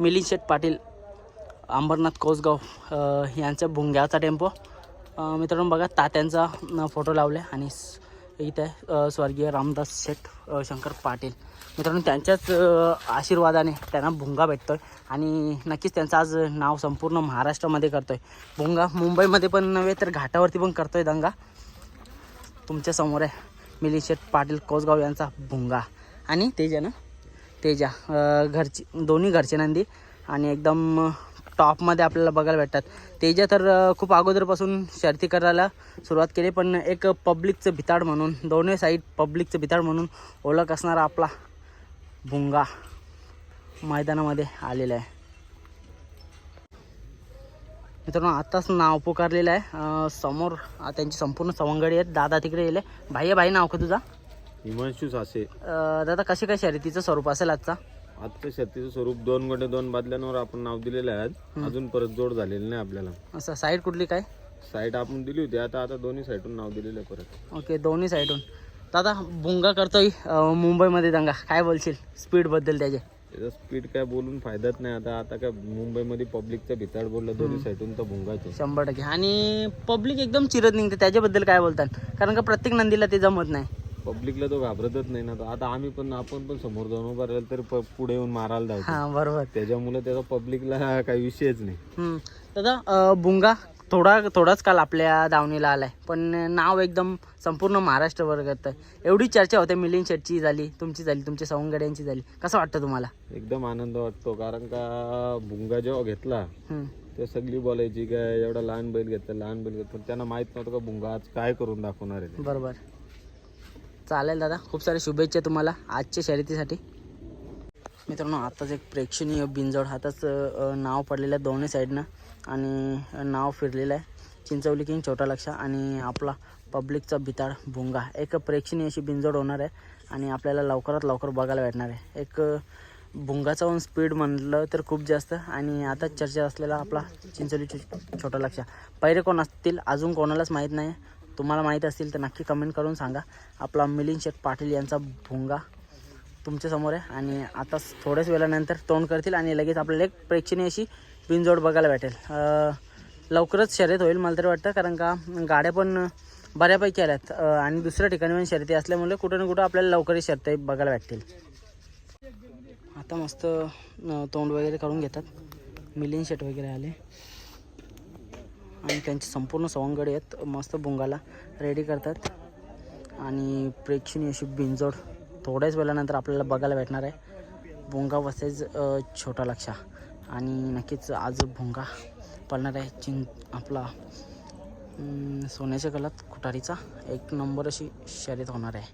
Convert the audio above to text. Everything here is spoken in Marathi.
मिलिंद शेठ पाटील अंबरनाथ कोसगाव यांचा भुंग्याचा टेम्पो. मित्रांनो बघा तात्यांचा फोटो लावले आणि इथे स्वर्गीय रामदास शेठ शंकर पाटील. मित्रांनो त्यांच्याच आशीर्वादाने त्यांना भुंगा भेटतो आहे आणि नक्कीच त्यांचं आज नाव संपूर्ण महाराष्ट्रामध्ये करतो आहे भुंगा मुंबईमध्ये पण नव्हे तर घाटावरती पण करतो आहे दंगा तुमच्यासमोर आहे मिलिंद शेठ पाटील कोसगाव यांचा भुंगा. आणि ते ज्यानं तेजा घरची दोन्ही घरचे नंदी. आणि एकदम टॉपमध्ये आपल्याला बघायला भेटतात. तेजा तर खूप अगोदरपासून शर्ती करायला सुरुवात केली पण एक पब्लिकचं भिताड म्हणून दोन्ही साईड पब्लिकचं भिताड म्हणून ओळख असणारा आपला भुंगा मैदानामध्ये आलेला आहे. मित्रांनो आत्ताच नाव पुकारलेलं आहे. समोर त्यांची संपूर्ण सवंगडी आहेत. दादा तिकडे गेले. भाई आहे भाई नाव का तुझा? हिमांशू सासे. अ, दादा कशी काय शर्यतीचं स्वरूप असेल आजचा? आजचं शेतीचं स्वरूप दोन गटे दोन बादल्यांवर आपण नाव दिलेलं आहे अजून परत जोड झालेली नाही आपल्याला. असं साईड कुठली काय? साईड आपण दिली होती आता आता दोन्ही साईडून नाव दिलेलं आहे परत. ओके दोन्ही साईडून दादा बुंगा करतोय अ, मुंबईमध्ये दंगा. काय बोलशील? स्पीडबद्दल त्याचे. त्याचा स्पीड काय बोलून फायदाच नाही आता. आता काय मुंबईमध्ये पब्लिकचा भिताड बोललं दोन्ही साईडून तर भुंगाचे शंभर टक्के. आणि पब्लिक एकदम चिरत निघते त्याच्याबद्दल काय बोलतात कारण का प्रत्येक नंदीला ते जमत नाही. पब्लिकला तो घाबरतच नाही ना. तो आता आम्ही पण आपण पण समोर जाऊन उभा राहिलं तर प- पुढे येऊन मारायला हां बरोबर. त्याच्यामुळे त्याचा पब्लिकला काही विषयच नाही. हम्म. दादा अ, बुंगा थोडा थोडाच काल आपल्या दावणीला आलाय. पण नाव एकदम संपूर्ण महाराष्ट्रभर करतं एवढी चर्चा होते मिलिंद शेटची झाली तुमची झाली तुमच्या सवंगड्यांची झाली. कसं वाटतं तुम्हाला? एकदम आनंद वाटतो कारण का भुंगा जेव्हा घेतला हम्म. ते सगळी बोलायची काय एवढा लहान बैल घेतला लहान बैल घेतला. पण त्यांना माहीत नव्हतं का भुंगा आज काय करून दाखवणार आहे ते. बरोबर. चालेल दादा खूप साऱ्या शुभेच्छा तुम्हाला आजच्या शर्यतीसाठी. मित्रांनो आत्ताच एक प्रेक्षणीय बिंजोड हाताच नाव पडलेलं आहे दोन्ही साईडनं आणि नाव फिरलेलं आहे चिंचवली किंग छोटा लक्ष आणि आपला पब्लिकचा भिताळ भुंगा. एक प्रेक्षणीय अशी बिंजोड होणार आहे आणि आपल्याला लवकरात लवकर बघायला भेटणार आहे. एक भुंगाचा पण स्पीड म्हटलं तर खूप जास्त. आणि आता चर्चा असलेला आपला चिंचोली छोटा लक्ष पहिरे कोण असतील? अजून कोणालाच माहीत नाही. तुम्हाला माहीत असतील तर नक्की कमेंट करून सांगा. आपला मिलिंद शेख पाटील यांचा भुंगा तुमच्यासमोर आहे. आणि आता थोड्याच वेळानंतर तोंड करतील आणि लगेच आपल्याला एक प्रेक्षणीय अशी बिनजोड बघायला भेटेल. लवकरच शर्यत होईल मला तरी वाटतं कारण का गाड्या पण बऱ्यापैकी आल्यात. आणि दुसऱ्या ठिकाणी पण शर्यती असल्यामुळे कुठं ना कुठं आपल्याला लवकरच शर्यती बघायला भेटतील. आता मस्त तोंड वगैरे करून घेतात. मिलिंद शेट वगैरे आले. आणि त्यांचे संपूर्ण सवंगडे आहेत. मस्त बुंगाला रेडी करतात. आणि प्रेक्षणीय अशी बिंजोड थोड्याच वेळानंतर आपल्याला बघायला भेटणार आहे. भुंगा वसेज छोटा लक्षा आणि नक्कीच आज भुंगा पडणार आहे चिं आपला सोन्याच्या कलात खुटारीचा एक नंबर अशी शर्यत होणार आहे.